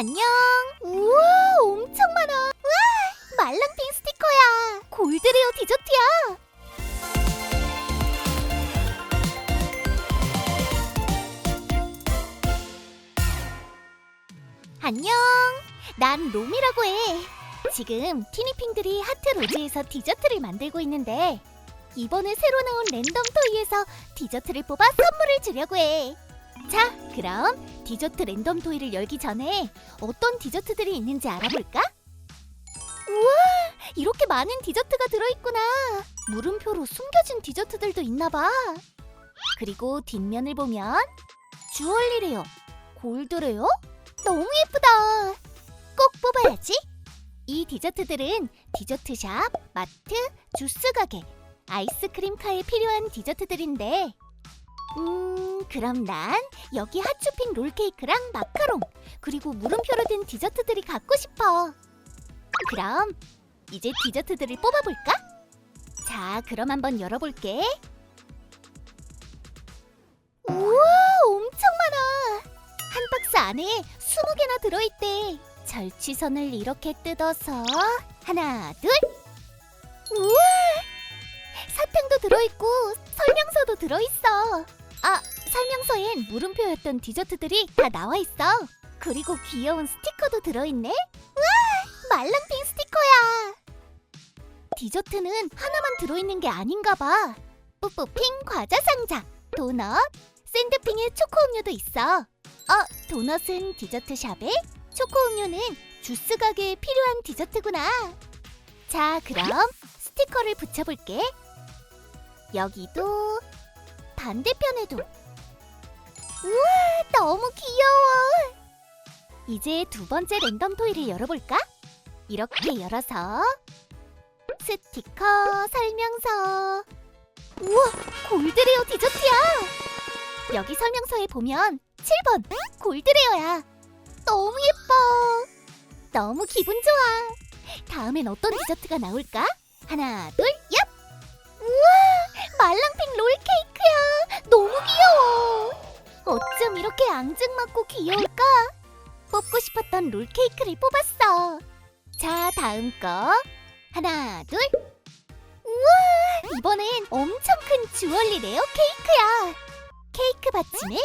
안녕. 우와, 엄청 많아. 우와, 말랑핑 스티커야. 골드레어 디저트야. 안녕. 난 롬이라고 해. 지금 티니핑들이 하트 로즈에서 디저트를 만들고 있는데 이번에 새로 나온 랜덤 토이에서 디저트를 뽑아 선물을 주려고 해. 자, 그럼 디저트 랜덤 토이를 열기 전에 어떤 디저트들이 있는지 알아볼까? 우와, 이렇게 많은 디저트가 들어있구나. 물음표로 숨겨진 디저트들도 있나봐. 그리고 뒷면을 보면 주얼리래요, 골드래요. 너무 예쁘다. 꼭 뽑아야지. 이 디저트들은 디저트샵, 마트, 주스 가게, 아이스크림 카에 필요한 디저트들인데 음, 그럼 난 여기 핫쇼핑 롤케이크랑 마카롱 그리고 물음표로 된 디저트들이 갖고 싶어. 그럼 이제 디저트들을 뽑아볼까? 자, 그럼 한번 열어볼게. 우와, 엄청 많아. 한 박스 안에 20개나 들어있대. 절취선을 이렇게 뜯어서 하나, 둘. 우와! 사탕도 들어있고 설명서도 들어있어. 아, 설명서엔 물음표였던 디저트들이 다 나와 있어. 그리고 귀여운 스티커도 들어있네. 우와! 말랑핑 스티커야. 디저트는 하나만 들어있는 게 아닌가 봐. 뿌뿌핑 과자 상자, 도넛, 샌드핑에 초코 음료도 있어. 어, 도넛은 디저트 샵에, 초코 음료는 주스 가게에 필요한 디저트구나. 자, 그럼 스티커를 붙여볼게. 여기도 반대편에도. 우와, 너무 귀여워. 이제 두 번째 랜덤 토이를 열어볼까? 이렇게 열어서 스티커, 설명서. 우와, 골드레어 디저트야. 여기 설명서에 보면 7번 골드레어야. 너무 예뻐. 너무 기분 좋아. 다음엔 어떤 디저트가 나올까? 하나, 둘, 얍! 우와, 앙증맞고 귀여울까? 뽑고 싶었던 롤케이크를 뽑았어. 자, 다음 거. 하나, 둘. 우와, 이번엔 엄청 큰 주얼리 레어 케이크야. 케이크 받침에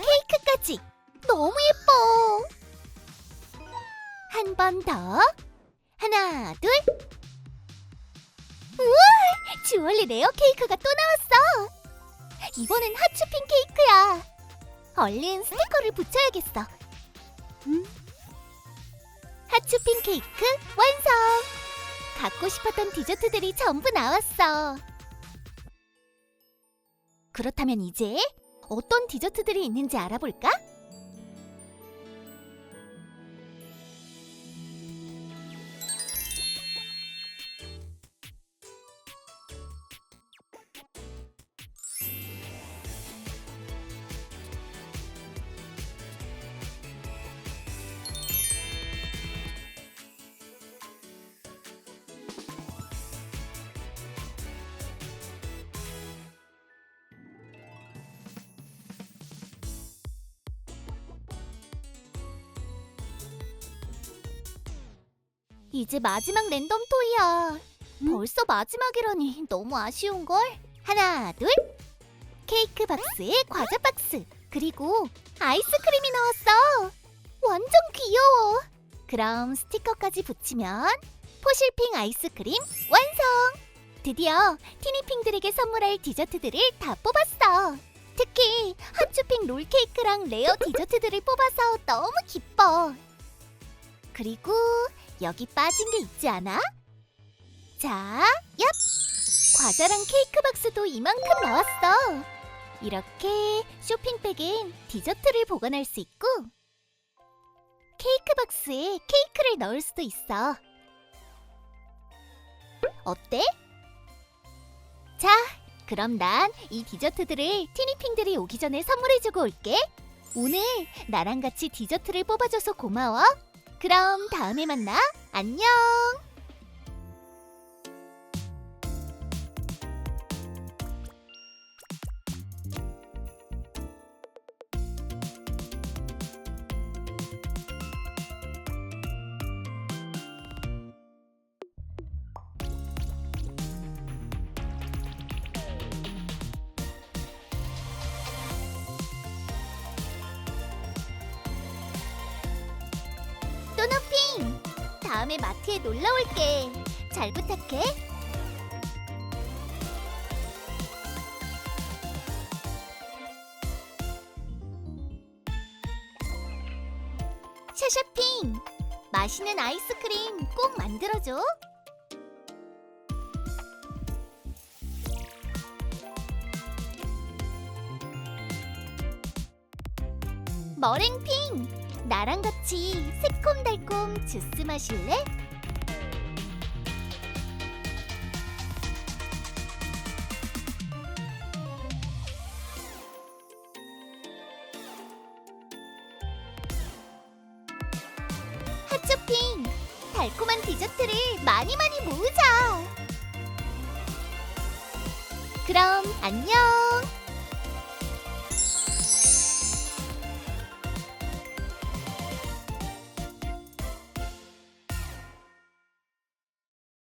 케이크까지. 너무 예뻐. 한 번 더. 하나, 둘. 우와! 주얼리 레어 케이크가 또 나왔어. 이번엔 핫쇼핑 케이크야. 얼른 스티커를 붙여야겠어. 음? 핫쇼핑 케이크 완성. 갖고 싶었던 디저트들이 전부 나왔어. 그렇다면 이제 어떤 디저트들이 있는지 알아볼까? 이제 마지막 랜덤 토이야. 벌써 마지막이라니 너무 아쉬운 걸? 하나, 둘. 케이크 박스에 과자 박스. 그리고 아이스크림이 나왔어. 완전 귀여워. 그럼 스티커까지 붙이면 포실핑 아이스크림 완성! 드디어 티니핑들에게 선물할 디저트들을 다 뽑았어. 특히 핫쇼핑 롤케이크랑 레어 디저트들을 뽑아서 너무 기뻐. 그리고 여기 빠진 게 있지 않아? 자, 얍! 과자랑 케이크 박스도 이만큼 나왔어. 이렇게 쇼핑백엔 디저트를 보관할 수 있고 케이크 박스에 케이크를 넣을 수도 있어. 어때? 자, 그럼 난 이 디저트들을 티니핑들이 오기 전에 선물해주고 올게. 오늘 나랑 같이 디저트를 뽑아줘서 고마워. 그럼 다음에 만나. 안녕. 다음에 마트에 놀러 올게. 잘 부탁해. 샤샤핑, 맛있는 아이스크림 꼭 만들어줘. 머랭핑, 나랑 같이 새콤달콤 주스 마실래? 핫초핑, 달콤한 디저트를 많이 많이 모으자. 그럼 안녕.